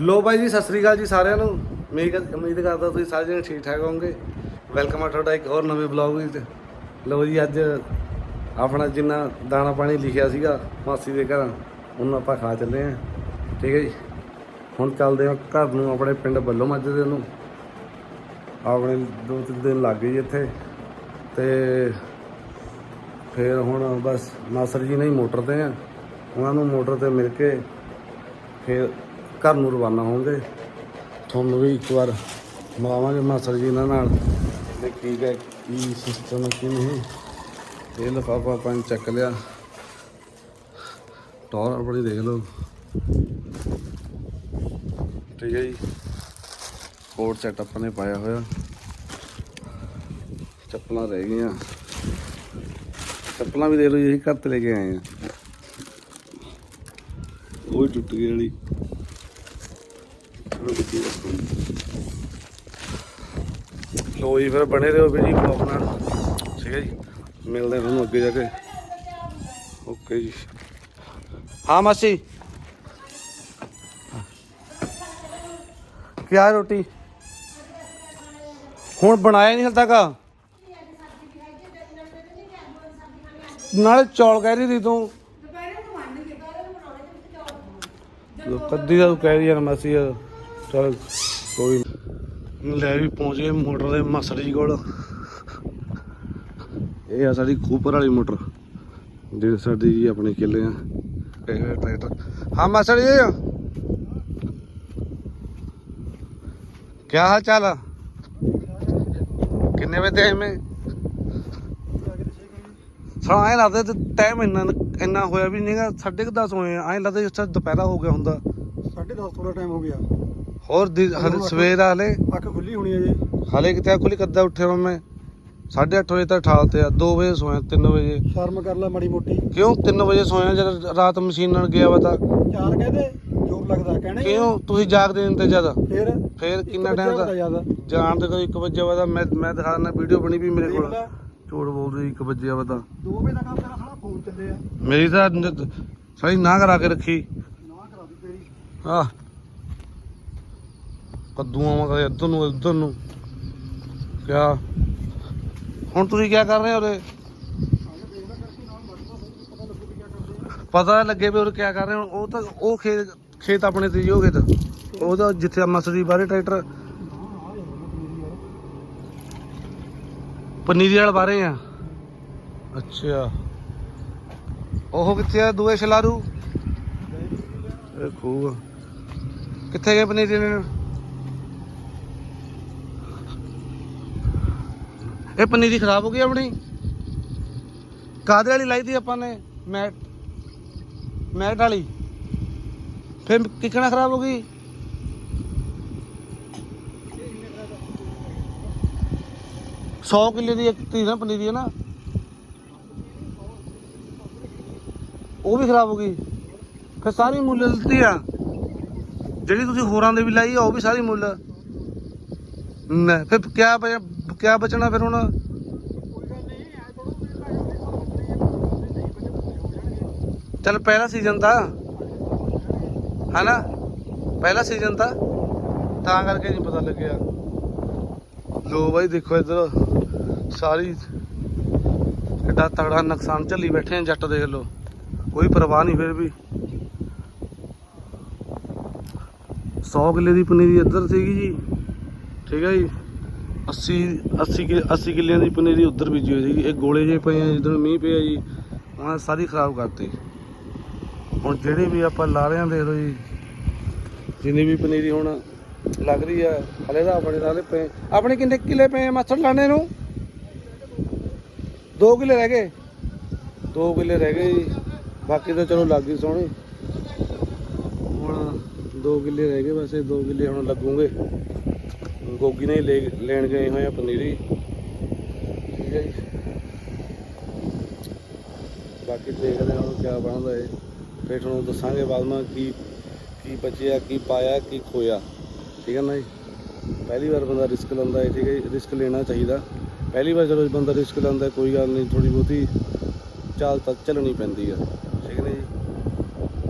ਲੋ ਬਾਈ ਜੀ, ਸਤਿ ਸ੍ਰੀ ਅਕਾਲ ਜੀ ਸਾਰਿਆਂ ਨੂੰ। ਮੇਰੀ ਉਮੀਦ ਕਰਦਾ ਤੁਸੀਂ ਸਾਰੇ ਜਣੇ ਠੀਕ ਠਾਕ ਹੋਵੋਗੇ। ਵੈਲਕਮ ਆ ਤੁਹਾਡਾ ਇੱਕ ਹੋਰ ਨਵੇਂ ਬਲੌਗ ਵਿੱਚ। ਲੋ ਜੀ, ਅੱਜ ਆਪਣਾ ਜਿੰਨਾ ਦਾਣਾ ਪਾਣੀ ਲਿਖਿਆ ਸੀਗਾ ਮਾਸੀ ਦੇ ਘਰ, ਉਹਨੂੰ ਆਪਾਂ ਖਾ ਚੱਲੇ ਆਂ। ਠੀਕ ਹੈ ਜੀ? ਹੁਣ ਚੱਲਦੇ ਹਾਂ ਘਰ ਨੂੰ, ਆਪਣੇ ਪਿੰਡ ਬੱਲੋ ਮੱਜਦੇ ਨੂੰ। ਆਪਣੇ ਦੋ ਤਿੰਨ ਦਿਨ ਲੱਗ ਗਏ ਜੀ ਇੱਥੇ। ਤੇ ਫਿਰ ਹੁਣ ਬਸ ਮਾਸਰ ਜੀ ਨਹੀਂ ਮੋਟਰ ਤੇ ਆ। ਉਹਨਾਂ ਨੂੰ ਮੋਟਰ ਤੇ ਮਿਲ ਕੇ ਫਿਰ ਘਰ ਨੂੰ ਰਵਾਨਾ ਹੋਵਾਂਗੇ ਤੁਹਾਨੂੰ ਵੀ ਇੱਕ ਵਾਰ ਮਿਲਾਵਾਂਗੇ ਮਾਸਰ ਜੀ ਇਹਨਾਂ ਨਾਲ। ਤੇ ਕੀ ਹੈ, ਕੀ ਸਿਸਟਮ ਕੀ ਨਹੀਂ ਇਹ ਲਿਫਾਫਾ ਆਪਾਂ ਨੇ ਚੱਕ ਲਿਆ। ਟੌਰ ਆਪਣੀ ਦੇਖ ਲਓ। ਠੀਕ ਹੈ ਜੀ। ਕੋਡ ਸੈਟ ਆਪਾਂ ਨੇ ਪਾਇਆ ਹੋਇਆ। ਚੱਪਲਾਂ ਰਹਿ ਗਈਆਂ। ਚੱਪਲਾਂ ਵੀ ਦੇਖ ਲਓ ਜੀ, ਅਸੀਂ ਘਰ ਤੇ ਲੈ ਕੇ ਆਏ ਆ ਉਹ ਵੀ ਟੁੱਟ ਗਈ ਵਾਲੀ ਚਲੋ ਵਿੱਚੀ ਰੱਖੋ ਜੀ। ਜੀ, ਫਿਰ ਬਣੇ ਰਹੋ ਵੀ ਜੀ ਬਲੌਗ ਨਾਲ ਠੀਕ ਹੈ ਜੀ। ਮਿਲਦੇ ਤੁਹਾਨੂੰ ਅੱਗੇ ਜਾ ਕੇ। ਓਕੇ ਜੀ। ਹਾਂ, ਮਾਸੀ। ਕਿਆ ਰੋਟੀ? ਹੁਣ ਬਣਾਇਆ ਨਹੀਂ ਹਲ ਤੱਕ। ਨਾਲੇ ਚੌਲ ਕਹਿ ਰਹੀ ਸੀ ਤੂੰ। ਕੱਦੀ ਦਾ ਤੂੰ ਕਹਿ ਰਹੀ ਯਾਰ ਮਾਸੀ। ਯਾਰ ਚਲ, ਕੋਈ ਲੈ ਵੀ ਪਹੁੰਚ ਗਏ ਮੋਟਰ ਦੇ ਮਾਸੜ ਜੀ ਕੋਲ। ਇਹ ਆ ਸਾਡੀ ਖੂਪਰ ਵਾਲੀ ਮੋਟਰ। ਜਿਹੜੀ ਸਾਡੀ ਜੀ ਆਪਣੇ ਕਿੱਲੇ ਆ। ਇਹ ਟਰੈਕਟਰ। ਹਾਂ ਮਾਸੜ ਜੀ। ਕੀ ਹਾਲ ਚਾਲ? ਆ ਕਿੰਨੇ ਵਜੇ ਆਏ ਮੈਂ? ਸਾਲਾ ਐ ਲੱਗਦਾ ਟਾਈਮ ਇੰਨਾ ਇੰਨਾ ਹੋਇਆ ਵੀ ਨਹੀਂਗਾ 10:30 ਹੋਏ ਆ। ਐ ਲੱਗਦਾ ਜਿਸ ਤਰ੍ਹਾਂ ਦੁਪਹਿਰਾ ਹੋ ਗਿਆ ਹੁੰਦਾ। ਸਾਢੇ ਦਸ ਥੋੜਾ ਟਾਈਮ ਹੋ ਗਿਆ। ਹੋਰ ਦੀ- ਹਲੇ ਸਵੇਰ ਆ ਹਲੇ ਅੱਖ ਖੁੱਲੀ ਹੋਣੀ ਹੈ ਜੀ। ਹਲੇ ਕਿਤੇ ਖੁੱਲੀ ਕੱਦਾ ਉੱਠਿਆ ਵਾਂ ਮੈਂ। 8:30 ਵਜੇ ਤੱਕ ਠਾਲ ਤੇ ਆ। 2 ਵਜੇ ਸੋਇਆ 3 ਵਜੇ। ਸ਼ਰਮ ਕਰ ਲੈ ਮਾੜੀ ਮੋਟੀ। ਕਿਉਂ 3 ਵਜੇ ਸੋਇਆ ਜਦ ਰਾਤ ਮਸ਼ੀਨ ਨਾਲ ਗਿਆ ਵਾ ਤਾਂ? ਚਾਰ ਕਹਦੇ ਜ਼ੋਰ ਲੱਗਦਾ ਕਹਿਣਾ ਹੀ। ਕਿਉਂ? ਤੁਸੀਂ ਜਾਗਦੇ ਦਿੰਦੇ ਜਦ ਫਿਰ? ਫੇਰ ਕਿੰਨਾ ਟਾਈਮ ਦਾ? ਜ਼ਿਆਦਾ। ਜਾਣ ਤੇ ਕੋਈ 1 ਵਜੇ ਵਾ ਤਾਂ ਮੈਂ ਮੈਂ ਦਿਖਾਣਾ ਵੀਡੀਓ ਬਣੀ ਵੀ ਮੇਰੇ ਦੇਖ ਕੋਲ। ਝੂਠ ਬੋਲਦੇ 1 ਵਜੇ ਵਾ ਤਾਂ। 2 ਵਜੇ ਦਾ ਕੰਮ ਤੇਰਾ ਸਾਲਾ ਫੋਨ ਚੱਲੇ ਆ ਮੇਰੀ ਤਾਂ ਸਾਰੀ ਨਾ ਕਰਾ ਕੇ ਰੱਖੀ। ਨਾ ਕਰਾ ਦੀ ਤੇਰੀ। ਆ ਕੱਦੂ ਵਾਂ ਕਦੇ ਇੱਧਰ ਨੂੰ ਇੱਧਰ ਨੂੰ। ਕਿਆ? ਹੁਣ ਤੁਸੀਂ ਕੀ ਕਰ ਰਹੇ ਹੋ ਉਰੇ? ਪਤਾ ਲੱਗੇ ਵੀ ਉਹ ਕੀ ਕਰ ਰਹੇ ਹੋ। ਉਹ ਤਾਂ, ਉਹ ਖੇਤ ਖੇਤ ਆਪਣੇ ਤੇ ਜੀ ਉਹ ਖੇਤ। ਜਿੱਥੇ ਮਸਰੀ ਬਾਰੇ ਟਰੈਕਟਰ। ਪਨੀਰੀ ਵਾਲ ਬਾਰੇ ਆ। ਅੱਛਾ। ਉਹ ਕਿੱਥੇ ਆ? ਦੂਏ ਛਲਾਰੂ? ਇਹ ਖੂਹ ਕਿੱਥੇ ਗਏ ਪਨੀਰੀ ਨੇ ਇਹ ਪਨੀਰੀ ਖਰਾਬ ਹੋ ਗਈ ਆਪਣੀ। ਕਾਦੇ ਵਾਲੀ ਲਾਈ ਦੀ ਆਪਾਂ ਨੇ, ਮੈਟ ਮੈਟ ਵਾਲੀ। ਫਿਰ ਕਿਕਣਾ ਖਰਾਬ ਹੋ ਗਈ। ਸੌ ਕਿੱਲੇ ਦੀ ਇੱਕ ਤੀ ਨਾ ਪਨੀਰੀ ਹੈ ਨਾ। ਉਹ ਵੀ ਖਰਾਬ ਹੋ ਗਈ। ਫਿਰ ਸਾਰੀ ਮੁੱਲ ਦਿੱਤੀ ਆ। ਜਿਹੜੀ ਤੁਸੀਂ ਹੋਰਾਂ ਦੇ ਵੀ ਲਾਈ ਆ, ਉਹ ਵੀ ਸਾਰੀ ਮੁੱਲ। ਨਾ ਫਿਰ ਕਿਆ ਬਚ- ਕਿਆ ਬਚਣਾ ਫਿਰ ਹੁਣ? ਚੱਲ ਪਹਿਲਾ ਸੀਜ਼ਨ ਤਾਂ। ਹਨਾ? ਪਹਿਲਾ ਸੀਜ਼ਨ ਤਾਂ। ਤਾਂ ਕਰਕੇ ਨਹੀਂ ਪਤਾ ਲੱਗਿਆ। ਲੋ ਬਾਈ, ਦੇਖੋ ਇੱਧਰ। ਸਾਰੀ ਕਿੱਡਾ ਤਗੜਾ ਨੁਕਸਾਨ ਝੱਲੀ ਬੈਠੇ ਆ, ਜੱਟ ਦੇਖ ਲੋ ਕੋਈ ਪਰਵਾਹ ਨਹੀਂ ਫਿਰ ਵੀ। 100 ਕਿੱਲੇ ਦੀ ਪਨੀਰੀ ਇੱਧਰ ਸੀਗੀ ਜੀ। ਠੀਕ ਹੈ ਜੀ। 80 80 ਕਿ 80 ਕਿੱਲਿਆਂ ਦੀ ਪਨੀਰੀ ਉੱਧਰ ਬੀਜੀ ਹੋਈ ਸੀਗੀ। ਇਹ ਗੋਲੇ ਜੇ ਪਏ ਆ ਜਦੋਂ ਮੀਂਹ ਪਿਆ ਜੀ, ਉਹਨਾਂ ਨੇ ਸਾਰੀ ਖਰਾਬ ਕਰਤੀ। ਹੁਣ ਜਿਹੜੇ ਵੀ ਆਪਾਂ ਲਾ ਰਹੇ ਆ ਦੇਖ ਲਓ ਜੀ, ਜਿੰਨੀ ਵੀ ਪਨੀਰੀ ਹੁਣ ਲੱਗ ਰਹੀ ਆ, ਹਲੇ ਤਾਂ ਆਪਣੇ ਨਾਲੇ ਪਏ। ਆਪਣੇ ਕਿੰਨੇ ਕਿੱਲੇ ਪਏ ਆ ਲਾਣੇ ਨੂੰ? 2 ਕਿੱਲੇ ਰਹਿ ਗਏ। 2 ਕਿੱਲੇ ਰਹਿ ਗਏ ਜੀ। ਬਾਕੀ ਤਾਂ ਚਲੋ ਲੱਗ ਗਈ ਸੋਹਣੀ। ਹੁਣ 2 ਕਿੱਲੇ ਰਹਿ ਗਏ, ਬਸ ਇਹ 2 ਕਿੱਲੇ ਹੁਣ ਲੱਗੂਗੇ। ਗੋਗੀ ਨੇ ਲੈ ਲੈਣ ਗਏ ਹੋਏ ਆ ਪਨੀਰੀ। ਠੀਕ ਹੈ ਜੀ। ਬਾਕੀ ਦੇਖਦੇ ਹਾਂ ਹੁਣ ਕਿਆ ਬਣਦਾ ਹੈ ਫਿਰ ਤੁਹਾਨੂੰ ਦੱਸਾਂਗੇ ਬਾਅਦ ਵਿੱਚ ਕੀ ਕੀ ਬਚਿਆ, ਕੀ ਪਾਇਆ, ਕੀ ਖੋਇਆ। ਠੀਕ ਹੈ ਨਾ ਜੀ? ਪਹਿਲੀ ਵਾਰ ਬੰਦਾ ਰਿਸਕ ਲੈਂਦਾ ਹੈ ਠੀਕ ਹੈ ਜੀ? ਰਿਸਕ ਲੈਣਾ ਚਾਹੀਦਾ। ਪਹਿਲੀ ਵਾਰ ਜਦੋਂ ਬੰਦਾ ਰਿਸਕ ਲੈਂਦਾ, ਕੋਈ ਗੱਲ ਨਹੀਂ ਥੋੜੀ ਬਹੁਤੀ ਚਾਲ ਤੱਕ ਚੱਲਣੀ ਪੈਂਦੀ ਆ। ਠੀਕ ਹੈ ਨਾ ਜੀ?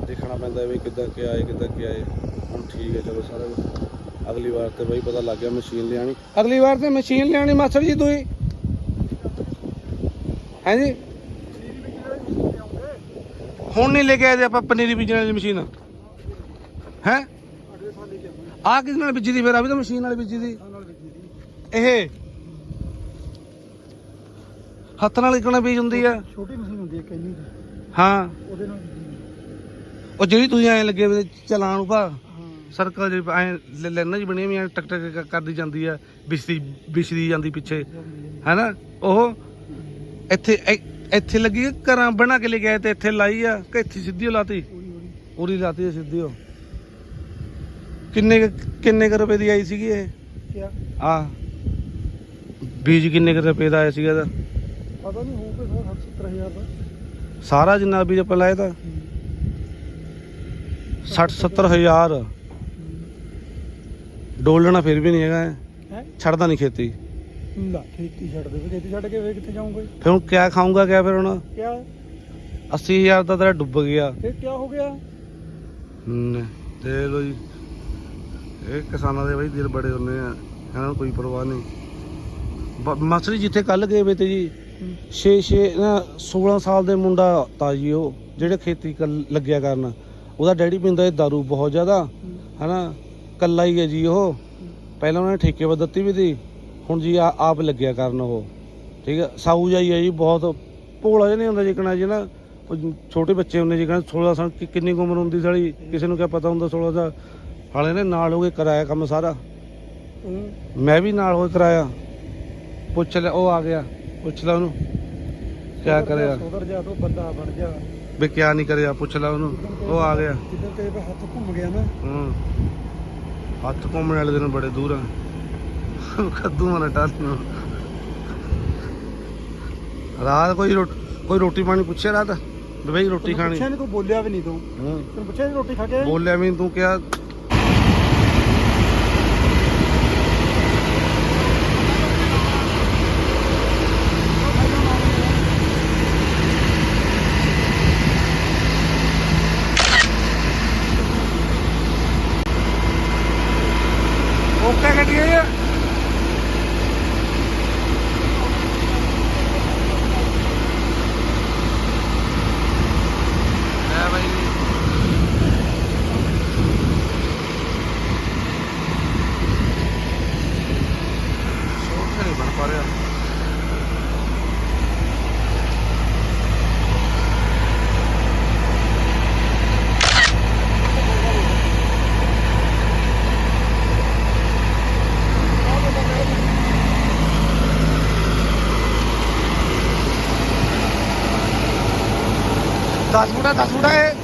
ਦੇਖਣਾ ਪੈਂਦਾ ਵੀ ਕਿੱਦਾਂ ਕੀ ਆਏ ਕਿੱਦਾਂ ਕੀ ਆਏ ਹੁਣ ਠੀਕ ਠੀਕ ਹੈ ਚਲੋ ਸਾਰਾ ਕੁਛ। ਅਗਲੀ ਵਾਰ ਤੇ ਬਈ ਪਤਾ ਲੱਗ ਗਿਆ ਮਸ਼ੀਨ ਲਿਆਣੀ ਅਗਲੀ ਵਾਰ ਤੇ ਮਸ਼ੀਨ ਲਿਆਣੀ ਮਾਸਟਰ ਜੀ ਤੁਸੀਂ। ਹੈ ਜੀ ਹੁਣ ਨਹੀਂ ਲੈ ਕੇ ਆਏ ਤੇ ਆਪਾਂ ਪਨੀਰੀ ਬੀਜਣ ਵਾਲੀ ਮਸ਼ੀਨ। ਹੈ? ਆ ਕਿਸ ਨਾਲ ਬੀਜੀ ਦੀ ਫਿਰ? ਆ ਵੀ ਤਾਂ ਮਸ਼ੀਨ ਨਾਲ ਬੀਜੀ ਦੀ। ਇਹ ਹੱਥ ਨਾਲ ਇਕਣਾ ਬੀਜ ਹੁੰਦੀ ਆ। ਛੋਟੀ ਮਸ਼ੀਨ ਹੁੰਦੀ ਹੈ ਕੈਨੀ ਹਾਂ। ਉਹਦੇ ਨਾਲ। ਉਹ ਜਿਹੜੀ ਤੁਸੀਂ ਐ ਲੱਗੇ ਚਲਾਣ ਨੂੰ ਭਾ। ਹਾਂ ਸਰਕਲ ਜਿਹੀ ਐ ਲੈਣਾ ਜੀ ਬਣੀ ਵੀ ਐ ਟਕ ਟਕ ਕਰਦੀ ਜਾਂਦੀ ਆ ਵਿਸਦੀ ਵਿਸਦੀ ਜਾਂਦੀ ਪਿੱਛੇ ਹੈਨਾ? ਉਹ ਇੱਥੇ ਇੱਥੇ ਲੱਗੀ ਘਰਾਂ ਬਣਾ ਕੇ ਲੈ ਗਏ ਤੇ ਇੱਥੇ ਲਾਈ ਆ ਕਿ ਇੱਥੇ ਸਿੱਧੀ ਲਾਤੀ? ਉਰੀ ਲਾਤੀ ਸਿੱਧੀ ਉਹ। ਕਿੰਨੇ ਕਿੰਨੇ ਰੁਪਏ ਦੀ ਆਈ ਸੀਗੀ ਇਹ? ਆ। ਬੀਜ ਕਿੰਨੇ ਰੁਪਏ ਦਾ ਆਇਆ ਸੀਗਾ ਇਹਦਾ? ਪਤਾ ਨਹੀਂ ਹੋਊਗਾ 60 70000 ਦਾ। ਸਾਰਾ ਜਿੰਨਾ ਬੀਜ ਆਪਾਂ ਲਾਇਆ ਤਾਂ? 60 70 ਡੋਲਣਾ ਫਿਰ ਵੀ ਨਹੀਂ ਹੈਗਾ ਇਹ। ਹੈ? ਛੱਡਦਾ ਨਹੀਂ ਖੇਤੀ। ਲਾ ਖੇਤੀ ਛੱਡ ਦੇ ਖੇਤੀ ਛੱਡ ਕੇ ਵੇ ਕਿੱਥੇ ਜਾਊਂਗਾ ਫਿਰ ਹੁਣ ਕਿਆ ਖਾਊਂਗਾ ਕਿਆ ਫਿਰ ਹੁਣ? ਕਿਆ? 80000 ਦਾ ਤੇਰਾ ਡੁੱਬ ਗਿਆ। ਇਹ ਕਿਆ ਹੋ ਗਿਆ? ਹਮ, ਦੇਖ ਲੋ ਜੀ। ਇਹ ਕਿਸਾਨਾਂ ਦੇ ਬਈ ਦਿਲ ਬੜੇ ਹੁੰਦੇ ਆ। ਇਹਨਾਂ ਨੂੰ ਕੋਈ ਪਰਵਾਹ ਨਹੀਂ। ਬ- ਮਾਸਟਰ ਜੀ ਜਿੱਥੇ ਕੱਲ ਗਏ ਵੇ ਤੇ ਜੀ 6 6 16 ਸਾਲ ਦੇ ਮੁੰਡਾ ਤਾ ਜੀ ਉਹ ਜਿਹੜੇ ਖੇਤੀ ਕਰ- ਲੱਗਿਆ ਕਰਨ। ਉਹਦਾ ਡੈਡੀ ਪੀਂਦਾ ਇਹ दारू ਬਹੁਤ ਜ਼ਿਆਦਾ ਹਨਾ? ਕੱਲਾ ਹੀ ਹੈ ਜੀ ਉਹ। ਪਹਿਲਾਂ ਉਹਨੇ ਠੇਕੇ 'ਤੇ ਦਿੱਤੀ ਵੀ ਸੀ ਹੁਣ ਜੀ ਆ- ਆਪ ਲੱਗਿਆ ਕਰਨ ਉਹ। ਠੀਕ ਹੈ ਸਾਊ ਜਾਈ ਹੈ ਜੀ ਬਹੁਤ ਭੋਲਾ ਜਿਹਾ ਨਹੀਂ ਹੁੰਦਾ ਜਿਕਣਾ ਜੀ ਨਾ। ਉਹ ਛੋਟੇ ਬੱਚੇ ਹੁੰਦੇ ਜਿਕਣਾ 16 ਸਾਲ ਕਿ- ਕਿੰਨੀ ਕੁ ਉਮਰ ਹੁੰਦੀ ਸਾਲੀ ਕਿਸੇ ਨੂੰ ਕਿਆ ਪਤਾ ਹੁੰਦਾ 16 ਦਾ ਹਾਲੇ ਨੇ ਨਾਲ ਹੋ ਕੇ ਕਰਾਇਆ ਕੰਮ ਸਾਰਾ। ਹੂੰ। ਮੈਂ ਵੀ ਨਾਲ ਹੋ ਕੇ ਕਰਾਇਆ। ਪੁੱਛ ਲੈ ਉਹ ਆ ਗਿਆ ਪੁੱਛ ਲੈ ਉਹਨੂੰ। ਕਿਆ ਕਰਿਆ? ਉਧਰ ਜਾ ਤੋ ਬੰਦਾ ਬਣ ਜਾ। ਵੀ ਕਿਆ ਨਹੀਂ ਕਰਿਆ ਪੁੱਛ ਲੈ ਉਹਨੂੰ। ਉਹ ਆ ਗਿਆ। ਜਿੱਦਾਂ ਤੇਰੇ ਪੇ ਹੱਥ ਘੁੰਮ ਗਿਆ ਨਾ। ਹੂੰ। ਹੱਥ ਘੁੰਮਣ ਵਾਲੇ ਦਿਨ ਬੜੇ ਦੂਰ ਆ। ਕੱਦੂ ਮਨ ਟਾਲ ਨੂੰ ਰਾਤ ਕੋਈ ਕੋਈ ਰੋਟੀ ਪਾਣੀ ਪੁੱਛਿਆ ਰਾਤ? ਬਈ ਰੋਟੀ ਖਾਣੀ। ਪੁੱਛਿਆ ਨਹੀਂ ਤੂੰ ਬੋਲਿਆ ਵੀ ਨਹੀਂ ਤੂੰ। ਤੈਨੂੰ ਪੁੱਛਿਆ ਨੀ ਰੋਟੀ ਖਾ ਕੇ? ਬੋਲਿਆ ਵੀ ਤੂੰ ਕਿਹਾ ਓਕੇ ਗੱਡੀ ਹੈ 10 ਫੁੱਟਾ 10 ਫੁੱਟਾ ਹੈ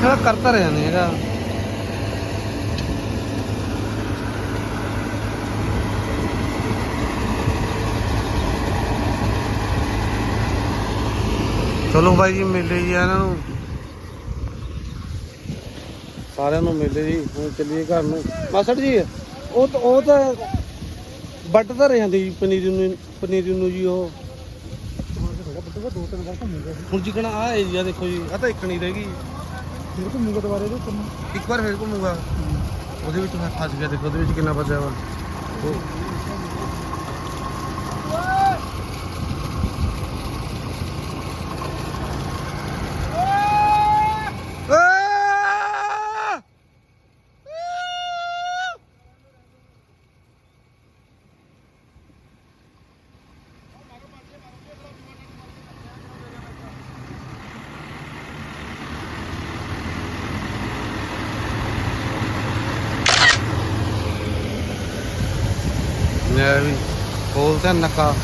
ਸਾਰਾ ਕਰਤਾ ਰਹਿ ਜਾਂਦੇ ਹੈਗਾ। ਚਲੋ ਭਾਈ ਜੀ, ਮਿਲ ਲਈ ਇਹਨਾਂ ਨੂੰ। ਸਾਰਿਆਂ ਨੂੰ ਮਿਲੇ ਜੀ ਹੁਣ ਚੱਲੀਏ ਘਰ ਨੂੰ। ਮਾਸੜ ਜੀ ਉਹ ਤਾਂ ਉਹ ਤਾਂ ਵੱਢ ਤਾਂ ਰਹੇ ਜਾਂਦੇ ਜੀ ਪਨੀਰ ਨੂੰ ਪਨੀਰ ਨੂੰ ਜੀ ਉਹ। ਹੁਣ ਜਿਕਣਾ ਆ ਹੈ ਜੀ ਆ ਦੇਖੋ ਜੀ ਆ ਤਾਂ ਇੱਕ ਨਹੀਂ ਰਹਿ ਗਈ। ਫਿਰ ਘੁੰਮੂਗਾ ਦੁਬਾਰੇ ਦੇ ਕੰਮ ਇੱਕ ਵਾਰ ਫੇਰ ਘੁੰਮੂਗਾ। ਉਹਦੇ ਵਿੱਚ ਮੈਂ ਫਸ ਗਿਆ ਦੇਖੋ ਉਹਦੇ ਵਿੱਚ ਕਿੰਨਾ ਫਸਿਆ ਵਾ ਉਹ ਆਹ! ਲੈ ਵੀ ਖੋਲਦਾ ਨੱਕਾ।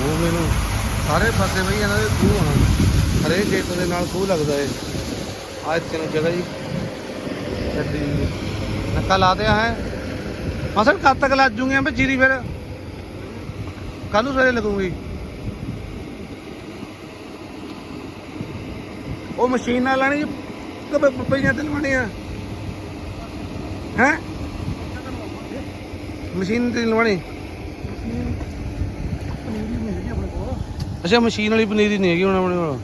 ਉਹ ਮੈਨੂੰ ਸਾਰੇ ਪਾਸੇ ਬਈ ਇਹਨਾਂ ਦੇ ਖੂਹ ਆ। ਹਰੇਕ ਖੇਤ ਦੇ ਨਾਲ ਖੂਹ ਲੱਗਦਾ ਏ। ਆ ਇੱਥੇ ਨੂੰ ਜਗ੍ਹਾ ਜੀ। ਛੱਡੀ। ਨੱਕਾ ਲਾ ਦਿਆ ਹੈ। ਮਸਲ ਕਦ ਤੱਕ ਲੱਜ ਜੂਗੇ ਬਈ ਜੀਰੀ ਫਿਰ। ਕੱਲ ਨੂੰ ਸਵੇਰੇ ਲੱਗੂਗੀ। ਉਹ ਮਸ਼ੀਨ ਨਾਲ ਲਾਣੀ ਕਿ ਪਈਆਂ ਤੇ ਲਵਾਣੀ ਆ ਹੈ? ਮਸ਼ੀਨ ਤੇ ਲਵਾਣੀ ਅੱਛਾ, ਮਸ਼ੀਨ ਵਾਲੀ ਪਨੀਰੀ ਨਹੀਂ ਹੈਗੀ ਹੁਣ ਆਪਣੇ ਕੋਲ।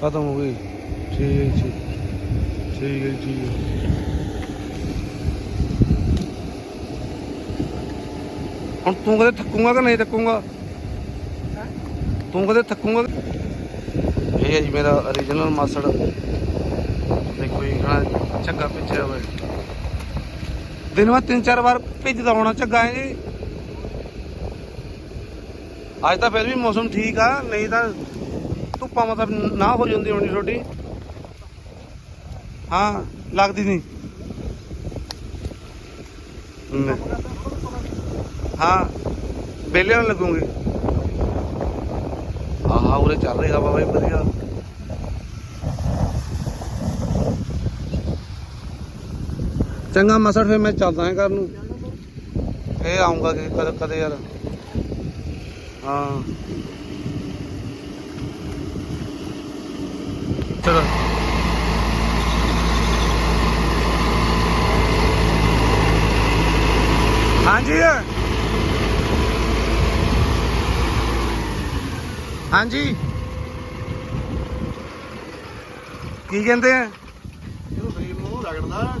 ਖਤਮ ਹੋ ਗਈ। ਠੀਕ ਹੈ ਜੀ, ਠੀਕ ਹੈ। ਠੀਕ ਹੁਣ ਤੂੰ ਕਦੇ ਥੱਕੂਗਾ ਕਿ ਨਹੀਂ ਥੱਕੂਗਾ? ਤੂੰ ਕਦੇ ਥੱਕੂਗਾ? ਇਹ ਹੈ ਜੀ ਮੇਰਾ origignal ਮਾਸੜ। ਤੇ ਕੋਈ ਨਾ ਚੱਕਾ ਪਿੱਛੇ ਹੋਵੇ। ਦਿਨ ਬਾਅਦ ਤਿੰਨ ਚਾਰ ਵਾਰ ਭੇਜਦਾ ਹੋਣਾ ਝੱਗਾ ਹੈ ਜੀ ਅੱਜ ਤਾਂ ਫਿਰ ਵੀ ਮੌਸਮ ਠੀਕ ਆ, ਨਹੀਂ ਤਾਂ ਧੁੱਪਾਂ ਮਤਲਬ ਨਾ ਹੋ ਜਾਂਦੀ ਹੋਣੀ ਤੁਹਾਡੀ ਹਾਂ, ਲੱਗਦੀ ਨਹੀਂ। ਹਾਂ ਬੇਲੇ ਨਾਲ ਲੱਗੂਗੀ। ਆਹ ਉਰੇ ਚੱਲ ਰਹੀ ਹਵਾ ਜੀ ਵਧੀਆ। ਚੰਗਾ ਮਸੜ, ਫਿਰ ਮੈਂ ਚੱਲਦਾ ਹਾਂ ਘਰ ਨੂੰ। ਫੇਰ ਆਉਂਗਾ ਕਿ ਕਦੇ ਕਦੇ ਯਾਰ। ਹਾਂ। ਚਲੋ। ਹਾਂਜੀ। ਹਾਂਜੀ। ਕੀ ਕਹਿੰਦੇ ਆ? ਇਹਨੂੰ ਸਰੀਰ ਨੂੰ ਰਗੜਦਾ।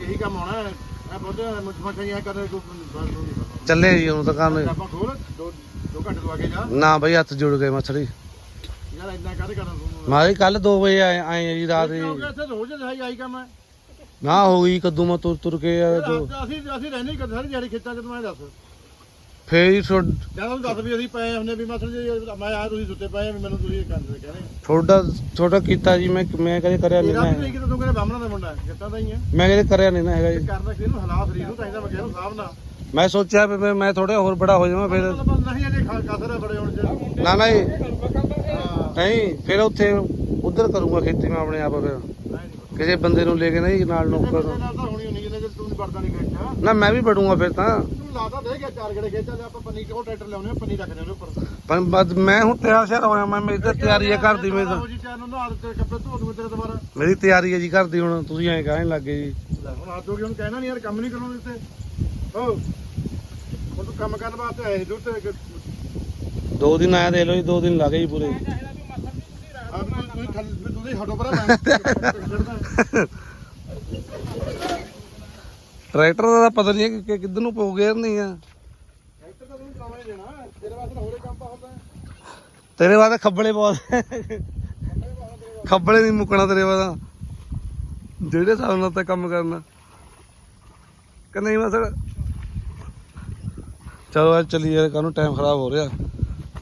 ਇਹੀ ਕੰਮ ਆਉਣਾ ਹੈ। ਇਹ ਬਹੁਤ ਮੁੱਛ ਮੱਛੀਆਂ ਕਰਦੇ ਕੋਈ ਬਸ ਨੂੰ ਨਹੀਂ ਪਤਾ ਚੱਲੇ ਜੀ ਹੁਣ ਦੁਕਾਨ ਆਪਾਂ ਖੋਲ ਦੋ ਦੋ ਘੰਟੇ ਤੋਂ ਜਾ। ਨਾ ਬਈ ਹੱਥ ਜੁੜ ਗਏ ਮਛੜੀ ਯਾਰ ਇੰਨਾ ਕਾਹਦੇ ਕਰਨਾ ਮਾਰੀ ਕੱਲ 2 ਵਜੇ ਆਏ ਆਏ ਆ ਜੀ ਰਾਤ ਦੀ ਕਿਉਂਕਿ ਇੱਥੇ ਰੋਜ਼ ਰਹੀ ਆਈ ਕੰਮ ਹੈ। ਨਾ ਹੋ ਗਈ ਕਦੋਂ ਮੈਂ ਤੁਰ ਤੁਰ ਕੇ ਆ ਜੋ। ਅਸੀਂ ਅਸੀਂ ਰਹਿੰਦੇ ਹੀ ਸਾਰੀ ਦਿਹਾੜੀ ਖੇਤਾਂ 'ਚ ਮੈਂ ਦੱਸ। ਫੇਰ ਹੀ ਥੋ- ਜਦੋਂ ਤੂੰ ਦੱਸ ਵੀ ਅਸੀਂ ਪਏ ਹੁੰਨੇ ਵੀ ਮਸਲ ਜੀ ਮੈਂ ਆ ਤੁਸੀਂ ਸੁੱਤੇ ਪਏ ਆ ਵੀ ਮੈਨੂੰ ਤੁਸੀਂ ਇਹ ਕਰਦੇ ਕਹਿੰਦੇ। ਥੋੜਾ ਛੋਟਾ ਕੀਤਾ ਜੀ ਮੈਂ ਮੈਂ ਕਦੇ ਕਰਿਆ ਨਹੀਂ ਤੇਰਾ ਵੀ ਨਾ ਨਹੀਂ ਕਿਤੇ ਤੂੰ ਕਹਿੰਦੇ ਬਾਹਮਣਾ ਦਾ ਮੁੰਡਾ ਹੈ ਜੱਟਾਂ ਦਾ ਹੀ ਹੈ। ਮੈਂ ਕਦੇ ਕਰਿਆ ਨਹੀਂ ਨਾ ਹੈਗਾ ਜੀ। ਕਰਦਾ ਕਿਹਨੂੰ ਹਾਲਾਤ ਸਰੀਰ ਨੂੰ ਤਾਂ ਇਹਦਾ ਮੈਂ ਨਾ ਸੋਚਿਆ ਵੀ ਮੈਂ- ਮੈਂ ਥੋੜਾ ਹੋਰ ਬੜਾ ਹੋ ਜਾਵਾਂ ਫਿਰ ਮਤਲਬ ਨਹੀਂ ਅਜੇ ਖਾ- ਕਸਰ ਹੈ ਬੜੇ ਹੁਣ ਚ। ਨਾ ਨਾ ਜੀ। ਹਾਂ। ਨਹੀਂ ਫਿਰ ਉੱਥੇ ਉਧਰ ਕਰੂੰਗਾ ਖੇਤੀ ਮੈਂ ਆਪਣੇ ਆਪ ਫਿਰ। ਨਹੀਂ ਕਿਸੇ ਬੰਦੇ ਨੂੰ ਲੈ ਕੇ ਨਹੀਂ ਨਾਲ ਨੌਕਰ ਤੇਰੇ ਨਾਲ ਤਾਂ ਹੋਣੀ ਨਹੀਂ ਜਿੰਨੇ ਚਿਰ ਤੂੰ ਨਹੀਂ ਨਾ ਮੈਂ ਵੀ ਬੜੂੰਗਾ ਫਿਰ ਤਾਂ ਤੂੰ ਲਾਦਾ ਦੇ ਗਿਆ ਚਾਰ ਗੜੇ ਖੇਤਾਂ ਦੇ ਆਪਾਂ ਪੰਨੀ ਕਿਉਂ ਟਰੈਕਟਰ ਲਾਉਨੇ ਆ ਪੰਨੀ ਰੱਖਦੇ ਉਹਦੇ ਉੱਪਰ ਪਰ ਬਸ ਮੈਂ ਹੁਣ ਤਿਆਰ ਸ਼ਿਆਰ ਹੋਇਆ ਮੈਂ ਮੇਰੀ ਤਾਂ ਤਿਆਰੀ ਹੈ ਘਰ ਦੀ ਮੇਰੀ ਤਾਂ ਉਹ ਜੀ ਚਾਰ ਨੂੰ ਹਾਲ ਤੇ ਕੱਪੜੇ ਧੋ ਦੂੰ ਤੇਰੇ ਦੁਬਾਰਾ ਮੇਰੀ ਤਿਆਰੀ ਹੈ ਜੀ ਘਰ ਦੀ ਹੁਣ ਤੁਸੀਂ ਐਂ ਕਹਿਣ ਲੱਗੇ ਜੀ ਲੈ ਹੁਣ ਹੱਥ ਹੋ ਗਈ ਹੁਣ ਕਹਿਣਾ ਨਹੀਂ ਯਾਰ ਕੰਮ ਨਹੀਂ ਕਰਾਉਣਾ ਦਿੱਤੇ ਹੋ ਹੁਣ ਤੂੰ ਕੰਮ ਕਰਨ ਵਾਸਤੇ ਆਏ ਸੀ ਦੂਰ ਤੇ ਦੋ ਦਿਨ ਆਇਆ ਦੇ ਲੋ ਜੀ ਦੋ ਦਿਨ ਲੱਗੇ ਜੀ ਪੂਰੇ ਆ ਵੀ ਤੁਸੀਂ ਤੁਸੀਂ ਥੱਲੇ ਵੀ ਤੁਸੀਂ ਹਟੋ ਪਰਾਂ ਮੈਂ ਟਰੈਕਟਰ ਟਰੈਕਟਰ ਦਾ ਤਾਂ ਪਤਾ ਨਹੀਂ ਹੈ ਕਿ- ਕਿੱਧਰ ਨੂੰ ਪਊ ਗੇਰ ਨਹੀਂ ਆ। ਤਾਂ ਤੂੰ ਤੇਰੇ ਵਾਸਤੇ ਹੋਰੇ ਕੰਮ ਪਾ ਹੁੰਦਾ ਤੇਰੇ ਬਾਅਦ ਖੱਬਲੇ ਬਹੁਤ ਖੱਬਲੇ ਨਹੀਂ ਮੁੱਕਣਾ ਤੇਰੇ ਬਾਅਦ ਜਿਹੜੇ ਹਿਸਾਬ ਨਾਲ ਤਾਂ ਕੰਮ ਕਰਨਾ। ਕਿ ਨਹੀਂ ਮਸਲ ਚਲੋ ਅੱਜ ਚੱਲੀਏ ਕਾਹਨੂੰ ਟਾਈਮ ਖਰਾਬ ਹੋ ਰਿਹਾ।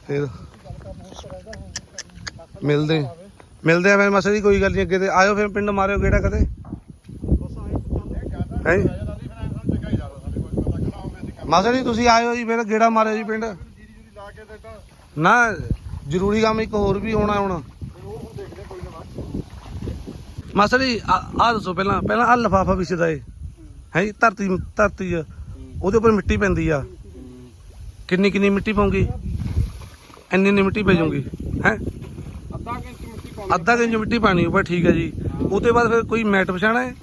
ਫਿਰ ਮਿਲਦੇ ਮਿਲਦੇ ਆ ਮੈਂ ਮਸਲ ਦੀ ਕੋਈ ਗੱਲ ਨਹੀਂ ਅੱਗੇ ਤੇ ਆਇਓ ਫਿਰ ਪਿੰਡ ਮਾਰਿਓ ਕਿਹੜਾ ਕਦੇ। ਚੱਲ ਹੈਂ? ਰਾਜੀ ਫਿਰ ਸਾਨੂੰ ਚੰਗਾ ਹੀ ਲੱਗਦਾ ਸਾਡੇ ਕੋਲ ਪਤਾ ਕਿਹੜਾ ਜੀ, ਤੁਸੀਂ ਆਇਓ ਜੀ ਫਿਰ, ਗੇੜਾ ਮਾਰਿਓ ਜੀ ਪਿੰਡ। ਜੀਰੀ ਜੂਰੀ ਲਾ ਕੇ ਤੇ ਨਾ, ਜ਼ਰੂਰੀ ਕੰਮ ਇੱਕ ਹੋਰ ਵੀ ਹੋਣਾ ਹੁਣ। ਫਿਰ ਜੀ, ਆ ਦੱਸੋ ਪਹਿਲਾਂ ਪਹਿਲਾਂ ਆ ਲਫਾਫਾ ਵਿਛਦਾ ਏ ਹੈ ਜੀ, ਧਰਤੀ ਧਰਤੀ 'ਚ ਉਹਦੇ ਉੱਪਰ ਮਿੱਟੀ ਪੈਂਦੀ ਆ। ਕਿੰਨੀ ਕਿੰਨੀ ਮਿੱਟੀ ਪਾਉਂਗੀ? ਇੰਨੀ ਇੰਨੀ ਮਿੱਟੀ ਪੈ ਜਾਊਗੀ। ਹੈ? ਅੱਧਾ ਘੰਟੇ ਮਿੱਟੀ ਪਾਉਂਦੇ ਅੱਧਾ ਇੰਚ ਮਿੱਟੀ ਪਾਣੀ ਉੱਪਰ ਠੀਕ ਹੈ ਜੀ। ਉਹਦੇ ਬਾਅਦ ਫਿਰ ਕੋਈ ਮੈਟ ਪਛਾਣਾ ਹੈ?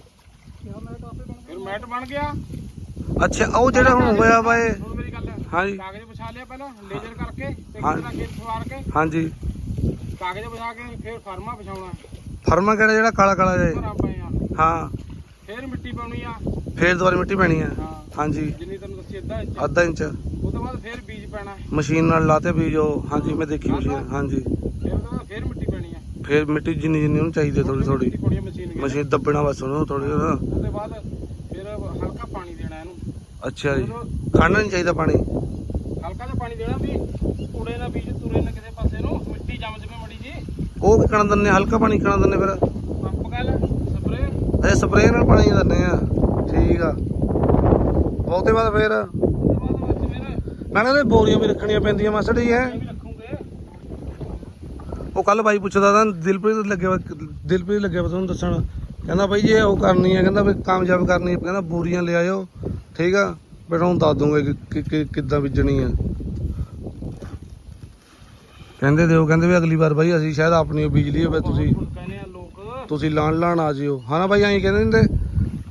ਫਿਰ ਮੈਟ ਬਣ ਗਿਆ। ਅੱਛਾ ਉਹ ਜਿਹੜਾ ਹੁਣ ਹੋਇਆ ਵਾ ਇਹ। ਹੁਣ ਮੇਰੀ ਗੱਲ ਹਾਂਜੀ। ਕਾਗਜ਼ ਵਿਛਾ ਲਿਆ ਪਹਿਲਾਂ ਲੇਜ਼ਰ ਕਰਕੇ ਤੇ ਹਾਂ। ਕਿਹੜਾ ਸਵਾਰ ਕੇ। ਹਾਂਜੀ। ਕਾਗਜ਼ ਵਿਛਾ ਕੇ ਫਿਰ ਫਰਮਾ ਵਿਛਾਉਣਾ। ਫਰਮਾ ਕਿਹੜਾ ਜਿਹੜਾ ਕਾਲਾ ਕਾਲਾ ਜਿਹਾ। ਭਰਾ ਪਏ ਆ। ਹੈ? ਫਿਰ ਮਿੱਟੀ ਪਾਉਣੀ ਆ। ਫੇਰ ਦੁਬਾਰਾ ਮਿੱਟੀ ਪੈਣੀ ਆ। ਹਾਂ। ਹਾਂਜੀ। ਜਿੰਨੀ ਤੈਨੂੰ ਦੱਸੀ ਅੱਧਾ ਇੰਚ। ਅੱਧਾ ਇੰਚ। ਉਹ ਤੋਂ ਬਾਅਦ ਫਿਰ ਬੀਜ ਪੈਣਾ। ਮਸ਼ੀਨ ਨਾਲ ਲਾਤੇ ਬੀਜ ਉਹ। ਹਾਂਜੀ ਮੈਂ ਦੇਖੀ ਮਸ਼ੀਨ ਹਾਂਜੀ। ਫਿਰ ਉਹਦੇ ਬਾਅਦ ਫਿਰ ਮਿੱਟੀ ਪੈਣੀ ਆ। ਫੇਰ ਮਿੱਟੀ ਜਿੰਨੀ ਜਿੰਨੀ ਉਹਨੂੰ ਚਾਹੀਦੀ ਥੋੜੀ ਥੋੜੀ ਮਸ਼ੀਨ ਦੱਬਣਾ ਬਸ ਉਹਨੂੰ ਥੋੜੀ ਉਹਦੇ ਬਾਅਦ ਫਿਰ ਹਲਕਾ ਪਾਣੀ ਦੇਣਾ ਇਹਨੂੰ ਅੱਛਾ ਜੀ। ਖਾਣਾ ਨਹੀਂ ਚਾਹੀਦਾ ਪਾਣੀ? ਹਲਕਾ ਜਿਹਾ ਪਾਣੀ ਦੇਣਾ ਵੀ ਉੜੇ ਨਾ ਬੀਜ ਤੁਰੇ ਨਾ ਕਿਸੇ ਪਾਸੇ ਨੂੰ ਮਿੱਟੀ ਜੰਮ ਜਵੇ ਮੜੀ ਜੀ। ਉਹ ਵੀ ਕਣ ਦਿੰਨੇ ਹਲਕਾ ਪਾਣੀ ਕਣ ਦਿੰਨੇ ਫਿਰ। ਪੰਪ ਗੱਲ ਸਪਰੇ ਇਹ ਸਪਰੇਅ ਨਾਲ ਪਾਣੀ ਦਿੰਨੇ ਆ। ਠੀਕ ਆ। ਬਹੁਤੇ ਬਾਅਦ ਫਿਰ? ਮੈਂ ਕਹਿੰਦਾ ਬੋਰੀਆਂ ਵੀ ਰੱਖਣੀਆਂ ਪੈਂਦੀਆਂ ਮਾਸੜ ਜੀ ਹੈ? ਉਹ ਕੱਲ ਬਾਈ ਪੁੱਛਦਾ ਤਾਂ ਦਿਲਪ੍ਰੀਤ ਲੱਗਿਆ ਦਿਲਪ੍ਰੀਤ ਲੱਗਿਆ ਤੁਹਾਨੂੰ ਦੱਸਣ। ਕਹਿੰਦਾ ਬਾਈ ਜੇ ਉਹ ਕਰਨੀ ਹੈ ਕਹਿੰਦਾ ਵੀ ਕਾਮਯਾਬ ਕਰਨੀ ਹੈ ਕਹਿੰਦਾ ਬੋਰੀਆਂ ਲੈ ਆਇਓ। ਠੀਕ ਆ? ਫਿਰ ਤੁਹਾਨੂੰ ਦੱਸ ਦੂੰਗਾ ਕਿ- ਕਿੱਦਾਂ ਬੀਜਣੀ ਆ। ਕਹਿੰਦੇ ਦਿਓ, ਕਹਿੰਦੇ ਵੀ ਅਗਲੀ ਵਾਰ ਬਾਈ ਅਸੀਂ ਸ਼ਾਇਦ ਆਪਣੀ ਬੀਜ ਲਈਏ, ਵੀ ਤੁਸੀਂ ਹੁਣ ਕਹਿੰਦੇ ਆ ਤੁਸੀਂ ਲਾਣ ਲਾਣ ਆ ਜਿਓ। ਹਾਂ ਨਾ ਬਾਈ, ਐਂ ਕਹਿੰਦੇ ਹੁੰਦੇ,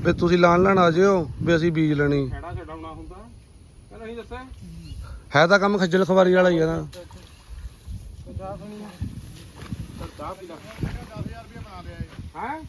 ਵੀ ਤੁਸੀਂ ਲਾਣ ਲਾਣ ਆ ਜਿਓ, ਵੀ ਅਸੀਂ ਬੀਜ ਲੈਣੀ। ਖੜਾ ਛਡਾਉਣਾ ਹੁੰਦਾ ਕਹਿੰਦਾ ਨਹੀਂ ਦੱਸਿਆ ਹੈ ਤਾਂ ਕੰਮ ਖੱਜਲ ਖਵਾਰੀ ਵਾਲਾ ਹੀ ਆ ਨਾ। ਚਾਹ 10000 ਰੁਪਏ ਬਣਾ ਲਿਆ ਇਹ ਹੈ?